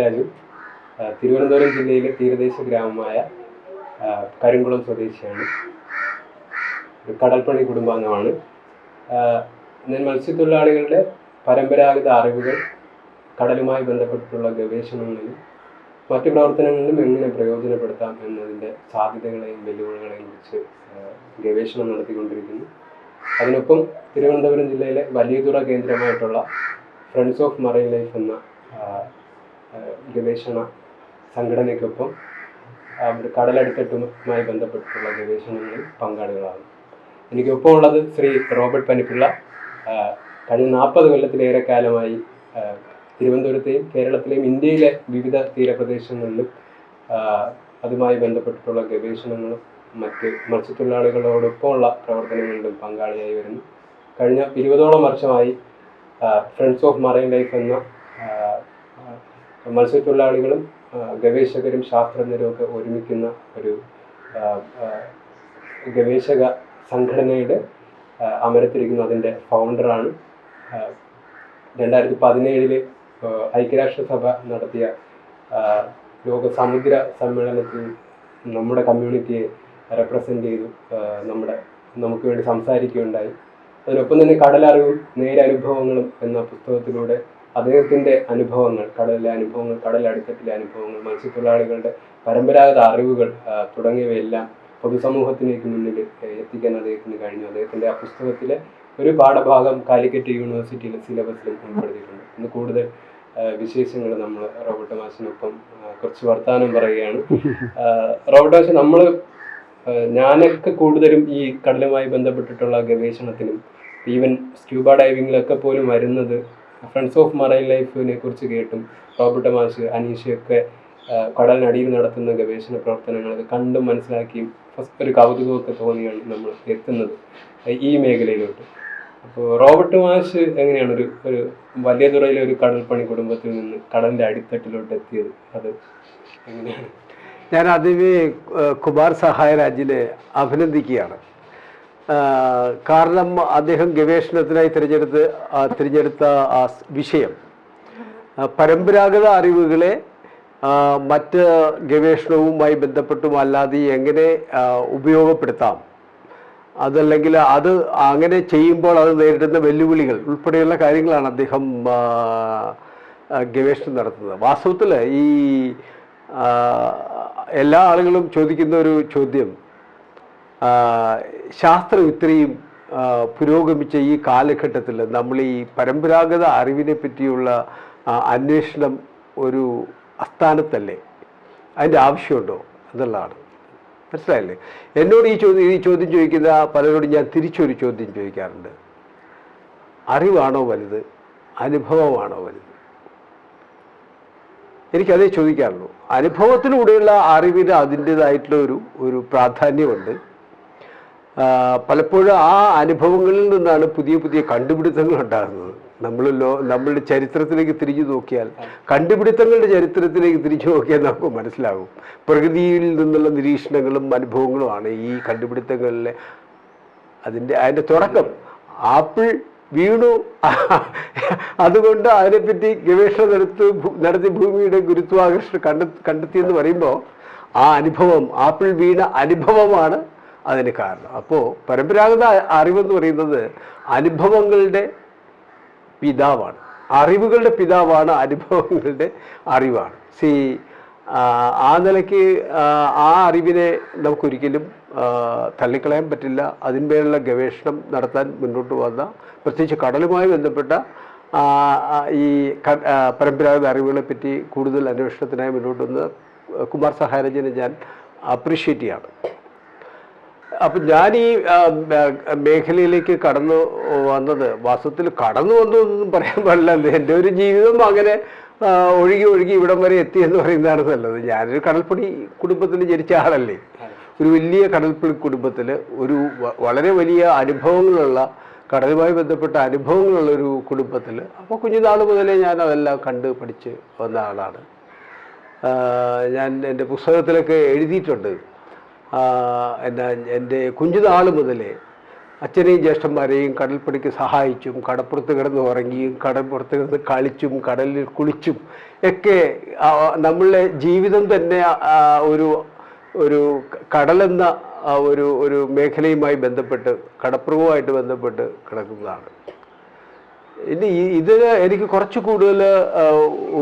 ഞാൻ കുമാർ തിരുവനന്തപുരം ജില്ലയിലെ തീരദേശ ഗ്രാമമായ കരിങ്കുളം സ്വദേശിയാണ്. ഒരു കടൽപ്പണി കുടുംബാംഗമാണ്. ഞാൻ മത്സ്യത്തൊഴിലാളികളുടെ പരമ്പരാഗത അറിവുകൾ കടലുമായി ബന്ധപ്പെട്ടിട്ടുള്ള ഗവേഷണങ്ങളിലും മറ്റു പ്രവർത്തനങ്ങളിലും എങ്ങനെ പ്രയോജനപ്പെടുത്താം എന്നതിന്റെ സാധ്യതകളെയും വെല്ലുവിളികളെയും കുറിച്ച് ഗവേഷണം നടത്തിക്കൊണ്ടിരിക്കുന്നു. അതിനൊപ്പം തിരുവനന്തപുരം ജില്ലയിലെ വലിയതുറ കേന്ദ്രമായിട്ടുള്ള ഫ്രണ്ട്സ് ഓഫ് മറൈൻ ലൈഫ് എന്ന ഗവേഷണ സംഘടനയ്ക്കൊപ്പം അവർ കടലടിത്തട്ടുമായി ബന്ധപ്പെട്ടിട്ടുള്ള ഗവേഷണങ്ങളിൽ പങ്കാളികളാണ്. എനിക്കൊപ്പം ഉള്ളത് ശ്രീ റോബർട്ട് പനിപ്പിള്ള. കഴിഞ്ഞ നാൽപ്പത് കൊല്ലത്തിലേറെ കാലമായി തിരുവനന്തപുരത്തെയും കേരളത്തിലെയും ഇന്ത്യയിലെ വിവിധ തീരപ്രദേശങ്ങളിലും അതുമായി ബന്ധപ്പെട്ടിട്ടുള്ള ഗവേഷണങ്ങളും മറ്റ് മത്സ്യത്തൊഴിലാളികളോടൊപ്പമുള്ള പ്രവർത്തനങ്ങളിലും പങ്കാളിയായി വരുന്നു. കഴിഞ്ഞ ഇരുപതോളം വർഷമായി ഫ്രണ്ട്സ് ഓഫ് മറൈൻ ലൈഫ് എന്ന മത്സ്യത്തൊഴിലാളികളും ഗവേഷകരും ശാസ്ത്രജ്ഞരും ഒക്കെ ഒരുമിക്കുന്ന ഒരു ഗവേഷക സംഘടനയുടെ അമരത്തിരിക്കുന്നു അതിന്റെ ഫൗണ്ടറാണ് രണ്ടായിരത്തി പതിനേഴിൽ ഐക്യരാഷ്ട്രസഭ നടത്തിയ ലോക സമുദ്ര സമ്മേളനത്തിൽ നമ്മുടെ കമ്മ്യൂണിറ്റിയെ റെപ്രസെന്റ് ചെയ്തു. നമ്മുടെ നമുക്ക് വേണ്ടി സംസാരിക്കുകയുണ്ടായി. അതിനൊപ്പം തന്നെ കടലറിവും നേരനുഭവങ്ങളും എന്ന പുസ്തകത്തിലൂടെ അദ്ദേഹത്തിന്റെ അനുഭവങ്ങൾ കടലിലെ അനുഭവങ്ങൾ കടലടിത്തട്ടിലെ അനുഭവങ്ങൾ മത്സ്യത്തൊഴിലാളികളുടെ പരമ്പരാഗത അറിവുകൾ തുടങ്ങിയവയെല്ലാം പൊതുസമൂഹത്തിലേക്ക് മുന്നിൽ എത്തിക്കാൻ അദ്ദേഹത്തിന് കഴിഞ്ഞു. അദ്ദേഹത്തിന്റെ ആ പുസ്തകത്തിലെ ഒരു പാഠഭാഗം കാലിക്കറ്റ് യൂണിവേഴ്സിറ്റിയിലെ സിലബസിലും ഉൾപ്പെടുത്തിയിട്ടുണ്ട്. ഇന്ന് കൂടുതൽ വിശേഷങ്ങൾ നമ്മൾ റോബർട്ട് മാഷിനൊപ്പം കുറച്ച് വർത്തമാനം പറയുകയാണ്. റോബർട്ട് മാഷ് നമ്മൾ ഞാനൊക്കെ കൂടുതലും ഈ കടലുമായി ബന്ധപ്പെട്ടിട്ടുള്ള ഗവേഷണത്തിനും ഈവൻ സ്ക്യൂബ ഡൈവിങ്ങിലൊക്കെ പോലും വരുന്നത് ഫ്രണ്ട്സ് ഓഫ് മറൈൻ ലൈഫിനെ കുറിച്ച് കേട്ടും റോബർട്ട് മാഷ് അനീഷയൊക്കെ കടലിനടിയിൽ നടത്തുന്ന ഗവേഷണ പ്രവർത്തനങ്ങളൊക്കെ കണ്ടും മനസ്സിലാക്കിയും ഫസ്റ്റ് ഒരു കൗതുകമൊക്കെ തോന്നിയാണ് നമ്മൾ എത്തുന്നത് ഈ മേഖലയിലോട്ട്. അപ്പോൾ റോബർട്ട് മാഷ് എങ്ങനെയാണ് ഒരു ഒരു വലിയ തുറയിലെ ഒരു കടൽ പണി കുടുംബത്തിൽ നിന്ന് കടലിന്റെ അടിത്തട്ടിലോട്ട് എത്തിയത്? അത് എങ്ങനെയാണ്? ഞാൻ ആദ്യമേ കുമാർ സഹായ രാജിനെ അഭിനന്ദിക്കുകയാണ്. കാരണം അദ്ദേഹം ഗവേഷണത്തിനായി തിരഞ്ഞെടുത്ത് തിരഞ്ഞെടുത്ത ആ വിഷയം. പരമ്പരാഗത അറിവുകളെ മറ്റ് ഗവേഷണവുമായി ബന്ധപ്പെട്ടും അല്ലാതെ എങ്ങനെ ഉപയോഗപ്പെടുത്താം. അതല്ലെങ്കിൽ അത് അങ്ങനെ ചെയ്യുമ്പോൾ അത് നേരിടുന്ന വെല്ലുവിളികൾ ഉൾപ്പെടെയുള്ള കാര്യങ്ങളാണ് അദ്ദേഹം ഗവേഷണം നടത്തുന്നത്. വാസ്തവത്തിൽ ഈ എല്ലാ ആളുകളും ചോദിക്കുന്ന ഒരു ചോദ്യം ശാസ്ത്രം ഇത്രയും പുരോഗമിച്ച ഈ കാലഘട്ടത്തിൽ നമ്മൾ ഈ പരമ്പരാഗത അറിവിനെ പറ്റിയുള്ള അന്വേഷണം ഒരു അസ്ഥാനത്തല്ലേ അതിന്റെ ആവശ്യമുണ്ടോ എന്നുള്ളതാണ്. മനസ്സിലായില്ലേ? എന്നോട് ഈ ചോദ്യം ഈ ചോദ്യം ചോദിക്കുന്ന പലരോടും ഞാൻ തിരിച്ചൊരു ചോദ്യം ചോദിക്കാറുണ്ട്. അറിവാണോ വലുത്? അനുഭവമാണോ വലുത്? എനിക്കതേ ചോദിക്കാറുള്ളൂ. അനുഭവത്തിലൂടെയുള്ള അറിവിന് അതിന്റെതായിട്ടുള്ള ഒരു ഒരു പ്രാധാന്യമുണ്ട്. പലപ്പോഴും ആ അനുഭവങ്ങളിൽ നിന്നാണ് പുതിയ പുതിയ കണ്ടുപിടുത്തങ്ങൾ ഉണ്ടാകുന്നത്. നമ്മൾ ലോ നമ്മളുടെ ചരിത്രത്തിലേക്ക് തിരിഞ്ഞു നോക്കിയാൽ കണ്ടുപിടുത്തങ്ങളുടെ ചരിത്രത്തിലേക്ക് തിരിഞ്ഞു നോക്കിയാൽ നമുക്ക് മനസ്സിലാകും. പ്രകൃതിയിൽ നിന്നുള്ള നിരീക്ഷണങ്ങളും അനുഭവങ്ങളുമാണ് ഈ കണ്ടുപിടുത്തങ്ങളിലെ അതിന്റെ അതിന്റെ തുടക്കം. ആപ്പിൾ വീണു. അതുകൊണ്ട് അതിനെപ്പറ്റി ഗവേഷണം നടത്തി നടത്തി ഭൂമിയുടെ ഗുരുത്വാകർഷണം കണ്ടെത്തി കണ്ടെത്തിയെന്ന് പറയുമ്പോൾ ആ അനുഭവം ആപ്പിൾ വീണ അനുഭവമാണ് അതിന് കാരണം. അപ്പോൾ പരമ്പരാഗത അറിവെന്ന് പറയുന്നത് അനുഭവങ്ങളുടെ പിതാവാണ്. അറിവുകളുടെ പിതാവാണ് അനുഭവങ്ങളുടെ അറിവാണ്. സി ആ നിലയ്ക്ക് ആ, അറിവിനെ നമുക്കൊരിക്കലും തള്ളിക്കളയാൻ പറ്റില്ല. അതിന്മേലുള്ള ഗവേഷണം നടത്താൻ മുന്നോട്ട് വന്ന പ്രത്യേകിച്ച് കടലുമായി ബന്ധപ്പെട്ട ഈ പരമ്പരാഗത അറിവുകളെ പറ്റി കൂടുതൽ അന്വേഷണത്തിനായി മുന്നോട്ട് വന്ന കുമാർ സഹാരജനെ ഞാൻ അപ്രീഷിയേറ്റ് ചെയ്യാണ്. അപ്പം ഞാൻ ഈ മേഖലയിലേക്ക് കടന്നു വന്നത് വാസ്തവത്തിൽ കടന്നു വന്നു എന്നൊന്നും പറയാൻ പാടില്ല. എന്റെ ഒരു ജീവിതം അങ്ങനെ ഒഴുകി ഒഴുകി ഇവിടം വരെ എത്തി എന്ന് പറയുന്നതാണ് നല്ലത്. ഞാനൊരു കടൽപ്പണി കുടുംബത്തിൽ ജനിച്ച ആളല്ലേ. ഒരു വലിയ കടൽപ്പണി കുടുംബത്തിൽ ഒരു വളരെ വലിയ അനുഭവങ്ങളുള്ള കടലുമായി ബന്ധപ്പെട്ട അനുഭവങ്ങളുള്ള ഒരു കുടുംബത്തിൽ അപ്പോൾ കുഞ്ഞുനാൾ മുതലേ ഞാൻ അതെല്ലാം കണ്ട് പഠിച്ച് വന്ന ആളാണ്. ഞാൻ എന്റെ പുസ്തകത്തിലൊക്കെ എഴുതിയിട്ടുണ്ട്. ആ, എന്നാ എന്റെ കുഞ്ഞുനാൾ മുതലേ അച്ഛനെയും ജ്യേഷ്ഠന്മാരെയും കടൽപ്പണിക്ക് സഹായിച്ചും കടപ്പുറത്ത് കിടന്ന് ഉറങ്ങിയും കടപ്പുറത്ത് കിടന്ന് കളിച്ചും കടലിൽ കുളിച്ചും ഒക്കെ നമ്മളെ ജീവിതം തന്നെ ഒരു ഒരു കടലെന്ന ഒരു ഒരു മേഖലയുമായി ബന്ധപ്പെട്ട് കടപ്പുറവുമായിട്ട് ബന്ധപ്പെട്ട് കിടക്കുന്നതാണ്. ഇനി ഇത് എനിക്ക് കുറച്ച് കൂടുതൽ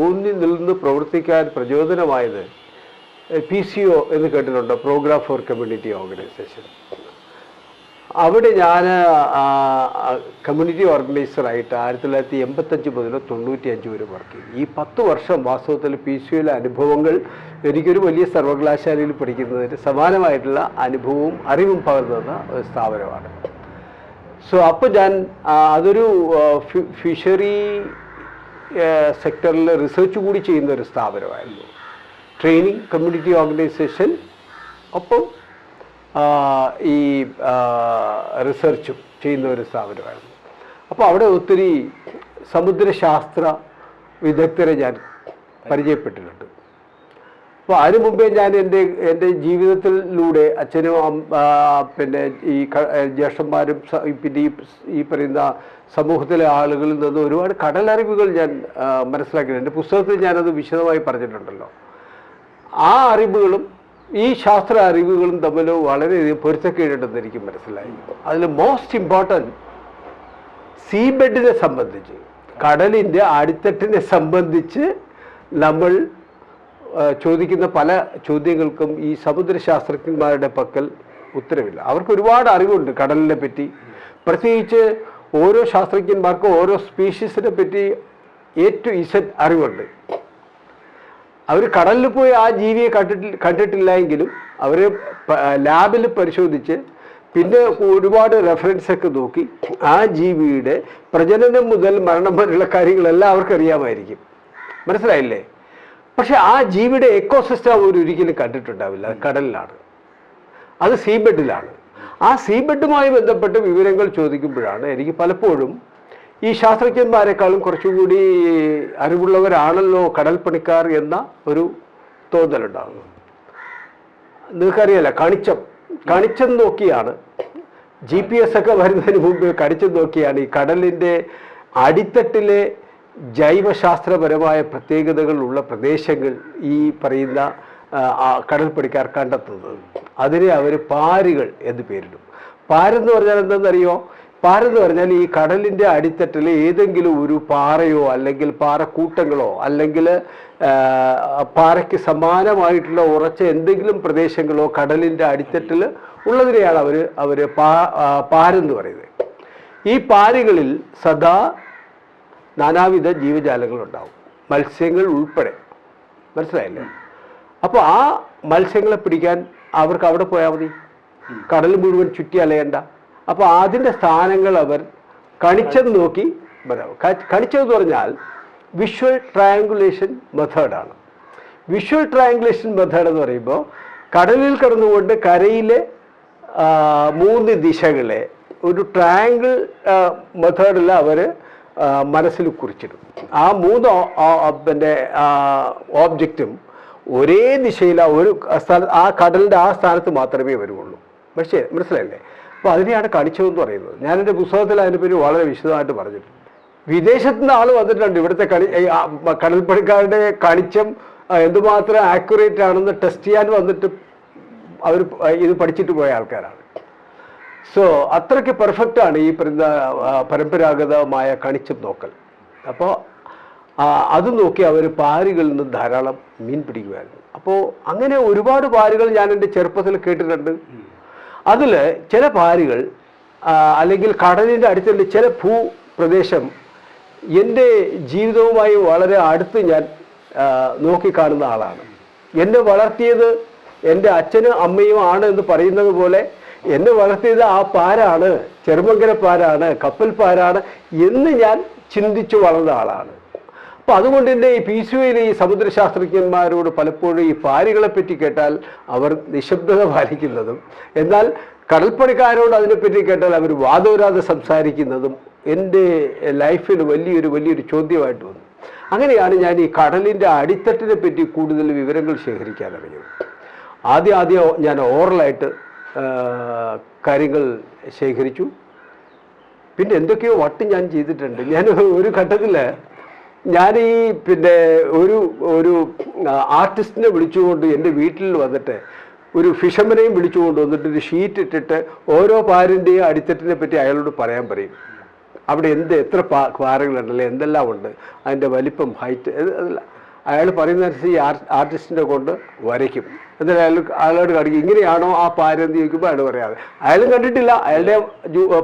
ഊന്നി നിന്ന് പ്രവർത്തിക്കാൻ പ്രചോദനമായത് പി സി ഒ എന്ന് കേട്ടിട്ടുണ്ടോ? പ്രോഗ്രാം ഫോർ കമ്മ്യൂണിറ്റി ഓർഗനൈസേഷൻ അവിടെ ഞാൻ കമ്മ്യൂണിറ്റി ഓർഗനൈസറായിട്ട് ആയിരത്തി തൊള്ളായിരത്തി എൺപത്തഞ്ച് മുതൽ തൊണ്ണൂറ്റി അഞ്ച് വരെ വർക്ക് ചെയ്തു. ഈ പത്ത് വർഷം വാസ്തവത്തിൽ പി സി ഒയിലെ അനുഭവങ്ങൾ എനിക്കൊരു വലിയ സർവകലാശാലയിൽ പഠിക്കുന്നതിന് സമാനമായിട്ടുള്ള അനുഭവവും അറിവും പകർന്നുന്ന ഒരു സ്ഥാപനമാണ്. സോ അപ്പോൾ ഞാൻ അതൊരു ഫിഷറി സെക്ടറിൽ റിസർച്ച് കൂടി ചെയ്യുന്ന ഒരു സ്ഥാപനമായിരുന്നു. ട്രെയിനിങ് കമ്മ്യൂണിറ്റി ഓർഗനൈസേഷൻ ഒപ്പം ഈ റിസർച്ചും ചെയ്യുന്ന ഒരു സ്ഥാപനമായിരുന്നു. അപ്പോൾ അവിടെ ഒത്തിരി സമുദ്രശാസ്ത്ര വിദഗ്ധരെ ഞാൻ പരിചയപ്പെട്ടിട്ടുണ്ട്. അപ്പോൾ അതിനു മുമ്പേ ഞാൻ എന്റെ എന്റെ ജീവിതത്തിലൂടെ അച്ഛനും പിന്നെ ഈ ജ്യേഷ്ഠന്മാരും പിന്നെ ഈ പറയുന്ന സമൂഹത്തിലെ ആളുകളിൽ നിന്ന് ഒരുപാട് കടലറിവുകൾ ഞാൻ മനസ്സിലാക്കിയിട്ടുണ്ട്. എന്റെ പുസ്തകത്തിൽ ഞാനത് വിശദമായി പറഞ്ഞിട്ടുണ്ടല്ലോ. ആ അറിവുകളും ഈ ശാസ്ത്ര അറിവുകളും തമ്മിൽ വളരെയധികം പൊരുത്തക്കേടുണ്ടെന്ന് എനിക്ക് മനസ്സിലായി. അതിൽ മോസ്റ്റ് ഇമ്പോർട്ടന്റ് സീ ബെഡിനെ സംബന്ധിച്ച് കടലിന്റെ അടിത്തട്ടിനെ സംബന്ധിച്ച് നമ്മൾ ചോദിക്കുന്ന പല ചോദ്യങ്ങൾക്കും ഈ സമുദ്രശാസ്ത്രജ്ഞന്മാരുടെ പക്കൽ ഉത്തരവില്ല. അവർക്ക് ഒരുപാട് അറിവുണ്ട് കടലിനെ പറ്റി. പ്രത്യേകിച്ച് ഓരോ ശാസ്ത്രജ്ഞന്മാർക്കും ഓരോ സ്പീഷീസിനെ പറ്റി ഏറ്റവും ഇസറ്റ് അറിവുണ്ട്. അവർ കടലിൽ പോയി ആ ജീവിയെ കണ്ടിട്ടില്ല കണ്ടിട്ടില്ല എങ്കിലും അവർ ലാബിൽ പരിശോധിച്ച് പിന്നെ ഒരുപാട് റെഫറൻസ് ഒക്കെ നോക്കി ആ ജീവിയുടെ പ്രജനനം മുതൽ മരണം വരെയുള്ള കാര്യങ്ങളെല്ലാം അവർക്ക് അറിയാമായിരിക്കും. മനസ്സിലായില്ലേ? പക്ഷെ ആ ജീവിയുടെ എക്കോസിസ്റ്റം അവർ ഒരിക്കലും കണ്ടിട്ടുണ്ടാവില്ല. കടലിലാണ്. അത് സീബെഡിലാണ് ആ സീബെഡുമായി ബന്ധപ്പെട്ട് വിവരങ്ങൾ ചോദിക്കുമ്പോഴാണ് എനിക്ക് പലപ്പോഴും ഈ ശാസ്ത്രജ്ഞന്മാരെക്കാളും കുറച്ചുകൂടി അറിവുള്ളവരാണല്ലോ കടൽപ്പണിക്കാർ എന്ന ഒരു തോന്നലുണ്ടാകും നിങ്ങൾക്കറിയാല കണിച്ചം. കണിച്ചം നോക്കിയാണ്. ജി പി എസ് ഒക്കെ വരുന്നതിന് മുമ്പ് കണിച്ചം നോക്കിയാണ് ഈ കടലിന്റെ അടിത്തട്ടിലെ ജൈവശാസ്ത്രപരമായ പ്രത്യേകതകൾ ഉള്ള പ്രദേശങ്ങൾ ഈ പറയുന്ന കടൽപ്പണിക്കാർ കണ്ടെത്തുന്നത്. അതിനെ അവർ പാരുകൾ എന്ന് പേരിടും. പാരെന്ന് പറഞ്ഞാൽ എന്തെന്നറിയോ പാരെന്ന് പറഞ്ഞാൽ ഈ കടലിന്റെ അടിത്തട്ടിൽ ഏതെങ്കിലും ഒരു പാറയോ അല്ലെങ്കിൽ പാറക്കൂട്ടങ്ങളോ അല്ലെങ്കിൽ പാറയ്ക്ക് സമാനമായിട്ടുള്ള ഉറച്ച എന്തെങ്കിലും പ്രദേശങ്ങളോ കടലിന്റെ അടിത്തട്ടിൽ ഉള്ളതിനെയാണ് അവർ അവർ പാ എന്ന് പറയുന്നത്. ഈ പാരുകളിൽ സദാ നാനാവിധ ജീവജാലങ്ങളുണ്ടാവും. മത്സ്യങ്ങൾ ഉൾപ്പെടെ. മനസ്സിലായില്ലേ? അപ്പോൾ ആ മത്സ്യങ്ങളെ പിടിക്കാൻ അവർക്ക് അവിടെ പോയാൽ മതി. കടൽ മുഴുവൻ ചുറ്റി അലയണ്ട. അപ്പോൾ അതിന്റെ സ്ഥാനങ്ങൾ അവർ കണിച്ചത് നോക്കി വരാം കണിച്ചതെന്ന് പറഞ്ഞാൽ വിഷ്വൽ ട്രയാങ്കുലേഷൻ മെത്തേഡാണ് വിഷ്വൽ ട്രയാങ്കുലേഷൻ മെത്തേഡ് എന്ന് പറയുമ്പോൾ കടലിൽ കിടന്നുകൊണ്ട് കരയിലെ മൂന്ന് ദിശകളെ ഒരു ട്രയാങ്കിൾ മെത്തേഡിൽ അവർ മനസ്സിൽ കുറിച്ചിടും. ആ മൂന്ന് പിന്നെ ഓബ്ജക്റ്റും ഒരേ ദിശയിൽ ഒരു സ്ഥല ആ കടലിന്റെ ആ സ്ഥാനത്ത് മാത്രമേ വരുള്ളൂ പക്ഷേ മനസ്സിലായില്ലേ? അപ്പോൾ അതിനെയാണ് കണിച്ചതെന്ന് പറയുന്നത്. ഞാൻ എന്റെ പുസ്തകത്തിൽ അതിനെപ്പറ്റി വളരെ വിശദമായിട്ട് പറഞ്ഞിട്ടുണ്ട്. വിദേശത്ത് നിന്ന് ആൾ വന്നിട്ടുണ്ട്. ഇവിടുത്തെ കണി കടൽപ്പണിക്കാരുടെ കണിച്ചം എന്തുമാത്രം ആക്യുറേറ്റ് ആണെന്ന് ടെസ്റ്റ് ചെയ്യാൻ വന്നിട്ട് അവർ ഇത് പഠിച്ചിട്ട് പോയ ആൾക്കാരാണ്. സോ അത്രയ്ക്ക് പെർഫെക്റ്റ് ആണ് ഈ പരമ്പരാഗതമായ കണിച്ചം നോക്കൽ. അപ്പോൾ അത് നോക്കി അവർ പാരുകളിൽ നിന്ന് ധാരാളം മീൻ പിടിക്കുമായിരുന്നു അപ്പോൾ അങ്ങനെ ഒരുപാട് പാരുകൾ ഞാൻ എന്റെ ചെറുപ്പത്തിൽ കേട്ടിട്ടുണ്ട്. അതിൽ ചില പാരുകൾ അല്ലെങ്കിൽ കടലിന്റെ അടുത്തുള്ള ചില ഭൂപ്രദേശം എന്റെ ജീവിതവുമായി വളരെ അടുത്ത് ഞാൻ നോക്കിക്കാണുന്ന ആളാണ്. എന്നെ വളർത്തിയത് എന്റെ അച്ഛനും അമ്മയും ആണ് എന്ന് പറയുന്നത് പോലെ എന്നെ വളർത്തിയത് ആ പാരാണ് ചെറുമങ്കര പാരാണ് കപ്പൽ പാരാണ് എന്ന് ഞാൻ ചിന്തിച്ചു വളർന്ന ആളാണ്. അപ്പോൾ അതുകൊണ്ട് തന്നെ ഈ പി സിയിലെ ഈ സമുദ്രശാസ്ത്രജ്ഞന്മാരോട് പലപ്പോഴും ഈ പാരികളെ പറ്റി കേട്ടാൽ അവർ നിശബ്ദത പാലിക്കുന്നതും എന്നാൽ കടൽപ്പണിക്കാരോട് അതിനെപ്പറ്റി കേട്ടാൽ അവർ വാദോരാതെ സംസാരിക്കുന്നതും എന്റെ ലൈഫിൽ വലിയൊരു വലിയൊരു ചോദ്യമായിട്ട് വന്നു. അങ്ങനെയാണ് ഞാൻ ഈ കടലിന്റെ അടിത്തട്ടിനെ പറ്റി കൂടുതൽ വിവരങ്ങൾ ശേഖരിക്കാൻ അറിഞ്ഞത്. ആദ്യം ആദ്യം ഞാൻ ഓറലായിട്ട് കാര്യങ്ങൾ ശേഖരിച്ചു. പിന്നെ എന്തൊക്കെയോ വട്ടം ഞാൻ ചെയ്തിട്ടുണ്ട്. ഞാൻ ഒരു ഘട്ടത്തിൽ ഞാൻ ഈ പിന്നെ ഒരു ഒരു ആർട്ടിസ്റ്റിനെ വിളിച്ചുകൊണ്ട് എന്റെ വീട്ടിൽ വന്നിട്ട് ഒരു ഫിഷമനെയും വിളിച്ചുകൊണ്ട് വന്നിട്ട് ഒരു ഷീറ്റ് ഇട്ടിട്ട് ഓരോ പാരിന്റെയും അടിത്തട്ടിനെ പറ്റി അയാളോട് പറയാൻ പറയും. അവിടെ എന്ത് എത്ര പാ പാറകളുണ്ടല്ലേ എന്തെല്ലാം ഉണ്ട്? അതിന്റെ വലിപ്പം ഹൈറ്റ് അതല്ല. അയാൾ പറയുന്നതനുസരിച്ച് ഈ ആർ ആർട്ടിസ്റ്റിനെ കൊണ്ട് വരയ്ക്കും. എന്നിട്ട് അയാൾ അയാളോട് കാണിക്കും ഇങ്ങനെയാണോ ആ പാരെന്ന് ചോദിക്കുമ്പോൾ അയാൾ പറയാതെ അയാളും കണ്ടിട്ടില്ല. അയാളുടെ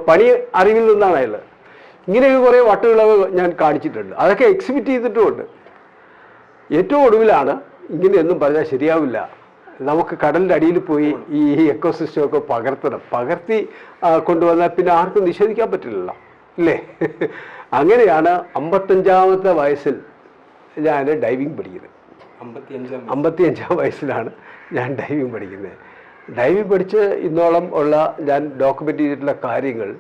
പണി അറിവിൽ നിന്നാണ് അയാൾ. ഇങ്ങനെയൊക്കെ കുറേ വട്ടവിളവ് ഞാൻ കാണിച്ചിട്ടുണ്ട്. അതൊക്കെ എക്സിബിറ്റ് ചെയ്തിട്ടുമുണ്ട്. ഏറ്റവും ഒടുവിലാണ് ഇങ്ങനെയൊന്നും പറഞ്ഞാൽ ശരിയാവില്ല. നമുക്ക് കടലിന്റെ അടിയിൽ പോയി ഈ എക്കോസിസ്റ്റമൊക്കെ പകർത്തണം. പകർത്തി കൊണ്ടുവന്നാൽ പിന്നെ ആർക്കും നിഷേധിക്കാൻ പറ്റില്ലല്ലോ. അല്ലേ? അങ്ങനെയാണ് അമ്പത്തഞ്ചാമത്തെ വയസ്സിൽ ഞാൻ ഡൈവിങ് പഠിക്കുന്നത്. അമ്പത്തി അഞ്ചാം അമ്പത്തിയഞ്ചാം വയസ്സിലാണ് ഞാൻ ഡൈവിങ് പഠിക്കുന്നത്. ഡൈവിങ് പഠിച്ച് ഇന്നോളം ഉള്ള ഞാൻ ഡോക്യുമെന്റ് ചെയ്തിട്ടുള്ള കാര്യങ്ങൾ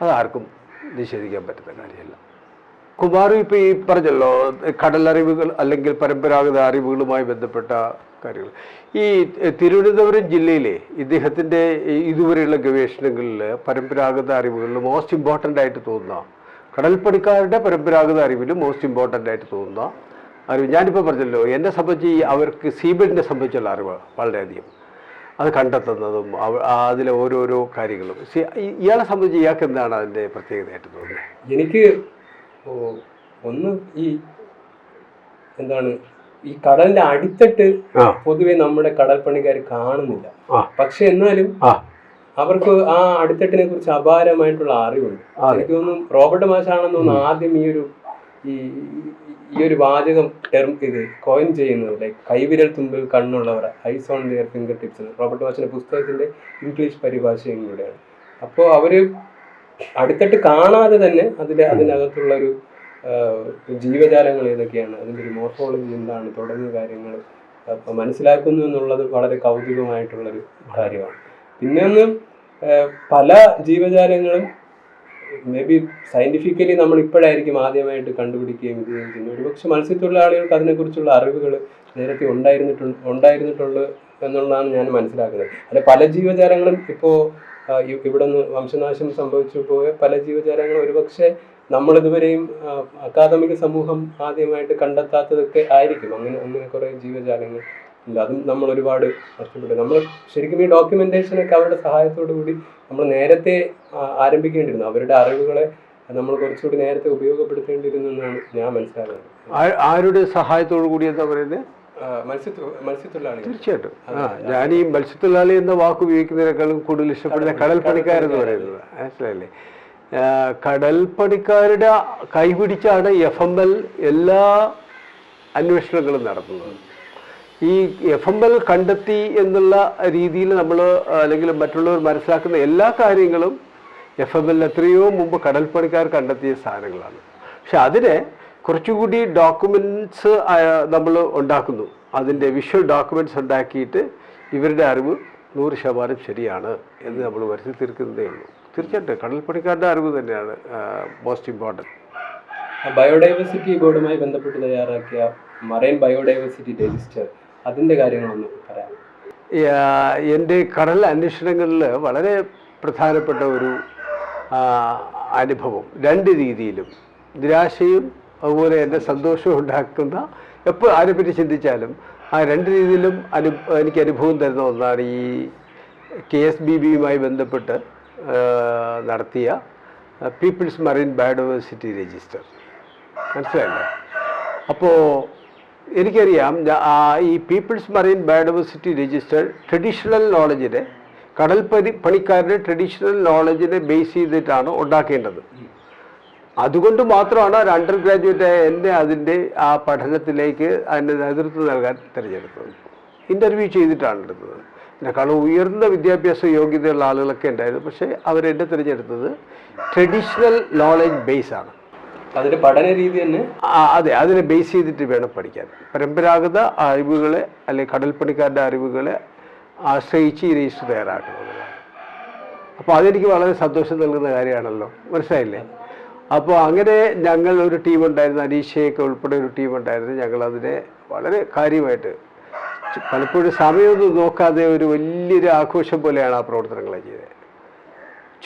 അതാർക്കും നിഷേധിക്കാൻ പറ്റുന്ന കാര്യമല്ല. കുമാർ ഇപ്പോൾ ഈ പറഞ്ഞല്ലോ കടലറിവുകൾ അല്ലെങ്കിൽ പരമ്പരാഗത അറിവുകളുമായി ബന്ധപ്പെട്ട കാര്യങ്ങൾ. ഈ തിരുവനന്തപുരം ജില്ലയിലെ ഇദ്ദേഹത്തിന്റെ ഇതുവരെയുള്ള ഗവേഷണങ്ങളിൽ പരമ്പരാഗത അറിവുകളിൽ മോസ്റ്റ് ഇമ്പോർട്ടന്റ് ആയിട്ട് തോന്നുന്ന കടൽപ്പണിക്കാരുടെ പരമ്പരാഗത അറിവിൽ മോസ്റ്റ് ഇമ്പോർട്ടന്റ് ആയിട്ട് തോന്നുന്ന അറിവ്. ഞാനിപ്പോൾ പറഞ്ഞല്ലോ എന്നെ സംബന്ധിച്ച് അവർക്ക് സീബെഡിനെ സംബന്ധിച്ചുള്ള അറിവ് വളരെയധികം. അത് കണ്ടെത്തുന്നതും അതിലെ ഓരോരോ കാര്യങ്ങളും. ഇയാളെ സംബന്ധിച്ച് ഇയാൾക്ക് എന്താണ് അതിന്റെ പ്രത്യേകതയായിട്ട് തോന്നുന്നത്? എനിക്ക് ഒന്ന് ഈ എന്താണ് ഈ കടലിന്റെ അടിത്തട്ട് പൊതുവെ നമ്മുടെ കടൽപ്പണിക്കാർ കാണുന്നില്ല. പക്ഷെ എന്നാലും അവർക്ക് ആ അടിത്തട്ടിനെ കുറിച്ച് അപാരമായിട്ടുള്ള അറിവുണ്ട്. എനിക്ക് തോന്നുന്നു റോബർട്ട് മാഷാണെന്ന് തോന്നുന്നു ആദ്യം ഈ ഒരു ഈ ഈ ഒരു വാചകം ടെർം ഇത് കോയിൻ ചെയ്യുന്നത് ലൈക്ക് കൈവിരൽ തുമ്പിൽ കണ്ണുള്ളവർ eyes on their fingertips Robert വാച്ചിന്റെ പുസ്തകത്തിന്റെ ഇംഗ്ലീഷ് പരിഭാഷയും കൂടെയാണ് അപ്പോൾ അവർ അടുത്തിട്ട് കാണാതെ തന്നെ അതിലെ അതിനകത്തുള്ള ഒരു ജീവജാലങ്ങൾ ഏതൊക്കെയാണ് അതിന്റെ ഒരു മോർഫോളജി എന്താണ് തുടങ്ങിയ കാര്യങ്ങൾ മനസ്സിലാക്കുന്നു എന്നുള്ളത് വളരെ കൗതുകമായിട്ടുള്ളൊരു കാര്യമാണ്. പിന്നെ ഒന്ന് പല ജീവജാലങ്ങളും മേ ബി സയന്റിഫിക്കലി നമ്മൾ ഇപ്പോഴായിരിക്കും ആദ്യമായിട്ട് കണ്ടുപിടിക്കുകയും ഇത് ചെയ്യുന്നത്. ഒരുപക്ഷെ മത്സ്യത്തൊഴിലാളികൾക്ക് അതിനെക്കുറിച്ചുള്ള അറിവുകൾ നേരത്തെ ഉണ്ടായിരുന്നിട്ടുണ്ട് ഉണ്ടായിരുന്നിട്ടുള്ളൂ എന്നുള്ളതാണ് ഞാൻ മനസ്സിലാക്കുന്നത്. അല്ലെ പല ജീവജാലങ്ങളും ഇപ്പോൾ ഇവിടെ നിന്ന് വംശനാശം സംഭവിച്ചു പോയ പല ജീവജാലങ്ങളും ഒരുപക്ഷെ നമ്മൾ ഇതുവരെയും അക്കാദമിക സമൂഹം ആദ്യമായിട്ട് കണ്ടെത്താത്തതൊക്കെ ആയിരിക്കും. അങ്ങനെ അങ്ങനെ കുറേ ജീവജാലങ്ങൾ ഉണ്ട് അതും നമ്മൾ ഒരുപാട് നഷ്ടപ്പെട്ടു നമ്മൾ ശരിക്കും ഈ ഡോക്യുമെന്റേഷനൊക്കെ അവരുടെ സഹായത്തോടു കൂടി നമ്മൾ നേരത്തെ ആരംഭിക്കേണ്ടിരുന്നു ആരംഭിക്കേണ്ടിയിരുന്നു. അവരുടെ അറിവുകളെ നമ്മൾ കുറച്ചുകൂടി നേരത്തെ ഉപയോഗപ്പെടുത്തേണ്ടിയിരുന്നു എന്നാണ് ഞാൻ മനസ്സിലാക്കുന്നത്. ആരുടെ സഹായത്തോടു കൂടി എന്താ പറയുന്നത് മത്സ്യത്തൊഴിലാളി മത്സ്യത്തൊ തീർച്ചയായിട്ടും. ഞാൻ ഈ മത്സ്യത്തൊഴിലാളി എന്ന വാക്ക് ഉപയോഗിക്കുന്നതിനേക്കാളും കൂടുതൽ ഇഷ്ടപ്പെടുന്ന കടൽപ്പണിക്കാരെന്ന് പറയുന്നത്. മനസ്സിലായില്ലേ? കടൽപ്പണിക്കാരുടെ കൈപിടിച്ചാണ് എഫ് എം എൽ എല്ലാ അന്വേഷണങ്ങളും നടത്തുന്നത്. ഈ എഫ് എം എൽ കണ്ടെത്തി എന്നുള്ള രീതിയിൽ നമ്മൾ അല്ലെങ്കിൽ മറ്റുള്ളവർ മനസ്സിലാക്കുന്ന എല്ലാ കാര്യങ്ങളും എഫ് എം എൽ എത്രയോ മുമ്പ് കടൽപ്പണിക്കാർ കണ്ടെത്തിയ സാധനങ്ങളാണ്. പക്ഷെ അതിനെ കുറച്ചുകൂടി ഡോക്യുമെന്റ്സ് നമ്മൾ ഉണ്ടാക്കുന്നു. അതിന്റെ വിഷ്വൽ ഡോക്യുമെന്റ്സ് ഉണ്ടാക്കിയിട്ട് ഇവരുടെ അറിവ് നൂറ് ശതമാനം ശരിയാണ് എന്ന് നമ്മൾ വരുത്തി തീർക്കുന്നതേ ഉള്ളൂ. തീർച്ചയായിട്ടും കടൽപ്പണിക്കാരുടെ അറിവ് തന്നെയാണ് മോസ്റ്റ് ഇമ്പോർട്ടന്റ് ബയോഡൈവേഴ്സിറ്റി ബോർഡുമായി ബന്ധപ്പെട്ട് തയ്യാറാക്കിയ മറൈൻ ബയോഡൈവേഴ്സിറ്റി രജിസ്റ്റർ അതിന്റെ കാര്യങ്ങളൊന്ന് പറയാം എന്റെ കടൽ അന്വേഷണങ്ങളിൽ വളരെ പ്രധാനപ്പെട്ട ഒരു അനുഭവം. രണ്ട് രീതിയിലും. നിരാശയും അതുപോലെ എന്റെ സന്തോഷവും ഉണ്ടാക്കുന്ന എപ്പോൾ ആരെപ്പറ്റി ചിന്തിച്ചാലും ആ രണ്ട് രീതിയിലും അനു എനിക്ക് അനുഭവം തരുന്ന ഒന്നാണ് ഈ കെ എസ് ബി ബിയുമായി ബന്ധപ്പെട്ട് നടത്തിയ പീപ്പിൾസ് മറൈൻ ബയോഡൈവേഴ്സിറ്റി രജിസ്റ്റർ. മനസ്സിലായില്ലേ? അപ്പോൾ എനിക്കറിയാം ഈ people's marine biodiversity register traditional നോളജിനെ കടൽ പരി പണിക്കാരുടെ ട്രഡീഷണൽ നോളജിനെ ബേസ് ചെയ്തിട്ടാണ് ഉണ്ടാക്കേണ്ടത്. അതുകൊണ്ട് മാത്രമാണ് ഒരു അണ്ടർ ഗ്രാജുവേറ്റ് ആയ എന്നെ അതിന്റെ ആ പഠനത്തിലേക്ക് അതിന്റെ നേതൃത്വം നൽകാൻ തിരഞ്ഞെടുത്തത്. ഇന്റർവ്യൂ ചെയ്തിട്ടാണ് എടുത്തത്. എന്നെക്കാളും ഉയർന്ന വിദ്യാഭ്യാസ യോഗ്യതയുള്ള ആളുകളൊക്കെ ഉണ്ടായിരുന്നു. പക്ഷേ അവരെന്നെ തിരഞ്ഞെടുത്തത് ട്രഡീഷണൽ നോളജ് ആണ്. അതിന്റെ പഠന രീതി തന്നെ? അതെ അതിനെ ബേസ് ചെയ്തിട്ട് വേണം പഠിക്കാൻ. പരമ്പരാഗത അറിവുകളെ അല്ലെങ്കിൽ കടൽപ്പണിക്കാരുടെ അറിവുകളെ ആശ്രയിച്ച് ഈ രജിസ്റ്റർ തയ്യാറാക്കുന്നത് അപ്പോൾ അതെനിക്ക് വളരെ സന്തോഷം നൽകുന്ന കാര്യമാണല്ലോ. മനസ്സിലായില്ലേ? അപ്പോൾ അങ്ങനെ ഞങ്ങൾ ഒരു ടീം ഉണ്ടായിരുന്നു അനീഷയൊക്കെ ഉൾപ്പെടെ ഒരു ടീം ഉണ്ടായിരുന്നു. ഞങ്ങൾ അതിനെ വളരെ കാര്യമായിട്ട് പലപ്പോഴും സമയമൊന്നും നോക്കാതെ ഒരു വലിയൊരു ആഘോഷം പോലെയാണ് ആ പ്രവർത്തനങ്ങളെ ചെയ്തത്.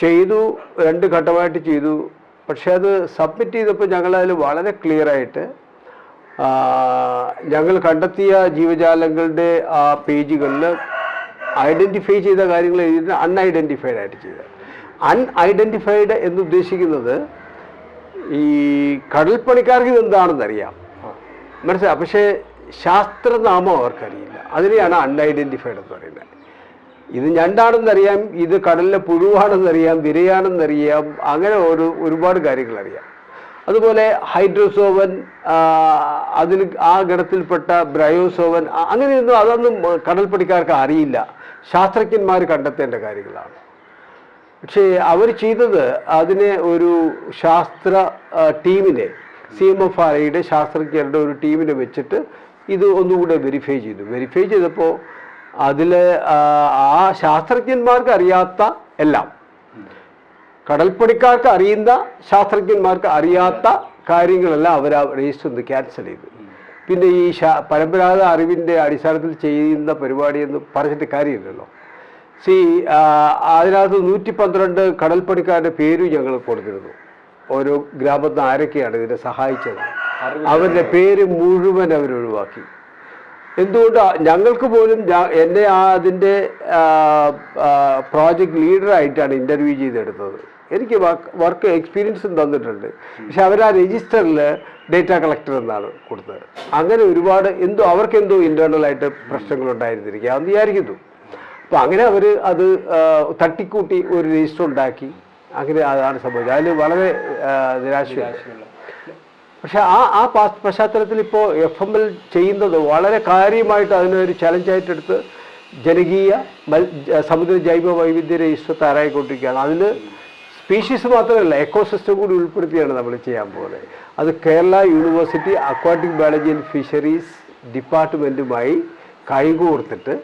ചെയ്തു രണ്ട് ഘട്ടമായിട്ട് ചെയ്തു. പക്ഷെ അത് സബ്മിറ്റ് ചെയ്തപ്പോൾ ഞങ്ങളതിൽ വളരെ ആ, ഞങ്ങൾ കണ്ടെത്തിയ ജീവജാലങ്ങളുടെ ആ പേജുകളിൽ ഐഡന്റിഫൈ ചെയ്ത കാര്യങ്ങൾ എഴുതിയിട്ട് അൺഐഡന്റിഫൈഡ് ആയിട്ട് ചെയ്തത് അൺഐഡന്റിഫൈഡ് എന്ന് ഉദ്ദേശിക്കുന്നത് ഈ കടൽപ്പണിക്കാർക്ക് ഇത് അറിയാം. മനസ്സിലായി? പക്ഷേ ശാസ്ത്രനാമം അവർക്കറിയില്ല. അതിനെയാണ് അൺഐഡന്റിഫൈഡ് എന്ന് പറയുന്നത്. ഇത് ഞണ്ടാണെന്നറിയാം ഇത് കടലിലെ പുഴുവാണെന്നറിയാം വിരയാണെന്നറിയാം അങ്ങനെ ഒരു ഒരുപാട് കാര്യങ്ങൾ അറിയാം. അതുപോലെ ഹൈഡ്രോസോവൻ അതിൽ ആ ഗണത്തിൽപ്പെട്ട ബ്രയോസോവൻ അങ്ങനെയൊന്നും അതൊന്നും കടൽ പഠിക്കാർക്ക് അറിയില്ല. ശാസ്ത്രജ്ഞന്മാർ കണ്ടെത്തേണ്ട കാര്യങ്ങളാണ്. പക്ഷേ അവർ ചെയ്തത് അതിനെ ഒരു ശാസ്ത്ര ടീമിനെ സി എം എഫ് ആർ ഐയുടെ ശാസ്ത്രജ്ഞരുടെ ഒരു ടീമിനെ വെച്ചിട്ട് ഇത് ഒന്നുകൂടെ വെരിഫൈ ചെയ്തു. വെരിഫൈ ചെയ്തപ്പോൾ അതിൽ ആ ശാസ്ത്രജ്ഞന്മാർക്ക് അറിയാത്ത എല്ലാം. കടൽപ്പണിക്കാർക്ക് അറിയുന്ന ശാസ്ത്രജ്ഞന്മാർക്ക് അറിയാത്ത കാര്യങ്ങളെല്ലാം അവർ ആ രജിസ്റ്റർ ക്യാൻസൽ ചെയ്തു. പിന്നെ ഈ പരമ്പരാഗത അറിവിന്റെ അടിസ്ഥാനത്തിൽ ചെയ്യുന്ന പരിപാടി എന്ന് പറഞ്ഞിട്ട് കാര്യമില്ലല്ലോ. സി അതിനകത്ത് നൂറ്റി പന്ത്രണ്ട് കടൽപ്പണിക്കാരുടെ പേരും ഞങ്ങൾ കൊടുത്തിരുന്നു. ഓരോ ഗ്രാമത്തിൽ നിന്ന് ആരൊക്കെയാണ് ഇതിനെ സഹായിച്ചത്? അവരുടെ പേര് മുഴുവൻ അവർ ഒഴിവാക്കി എന്തുകൊണ്ട് ഞങ്ങൾക്ക് പോലും എന്നെ ആ അതിന്റെ പ്രോജക്റ്റ് ലീഡറായിട്ടാണ് ഇന്റർവ്യൂ ചെയ്തെടുത്തത്. എനിക്ക് വർക്ക് എക്സ്പീരിയൻസും തന്നിട്ടുണ്ട്. പക്ഷെ അവർ ആ രജിസ്റ്ററിൽ ഡേറ്റ കളക്ടർ എന്നാണ് കൊടുത്തത്. അങ്ങനെ ഒരുപാട് എന്തോ അവർക്ക് എന്തോ ഇന്റേർണലായിട്ട് പ്രശ്നങ്ങളുണ്ടായിരുന്നിരിക്കുക എന്ന് വിചാരിക്കുന്നു. അപ്പോൾ അങ്ങനെ അവർ അത് തട്ടിക്കൂട്ടി ഒരു രജിസ്റ്റർ ഉണ്ടാക്കി. അങ്ങനെ അതാണ് സംഭവിച്ചത്. അതിൽ വളരെ ആ, നിരാശയുണ്ട്. പക്ഷെ ആ ആ പശ്ചാത്തലത്തിൽ ഇപ്പോൾ എഫ് എം എൽ ചെയ്യുന്നത് വളരെ കാര്യമായിട്ട് അതിനൊരു ഒരു എടുത്ത് ജനകീയ സമുദ്ര ജൈവ വൈവിധ്യ രജിസ്റ്റർ തയ്യാറായിക്കൊണ്ടിരിക്കുകയാണ് അതിൽ സ്പീഷീസ് മാത്രമല്ല എക്കോസിസ്റ്റം കൂടി ഉൾപ്പെടുത്തിയാണ് നമ്മൾ ചെയ്യാൻ പോകുന്നത്. അത് Kerala university aquatic biology and fisheries ഡിപ്പാർട്ട്മെന്റുമായി കൈകോർത്തിട്ട്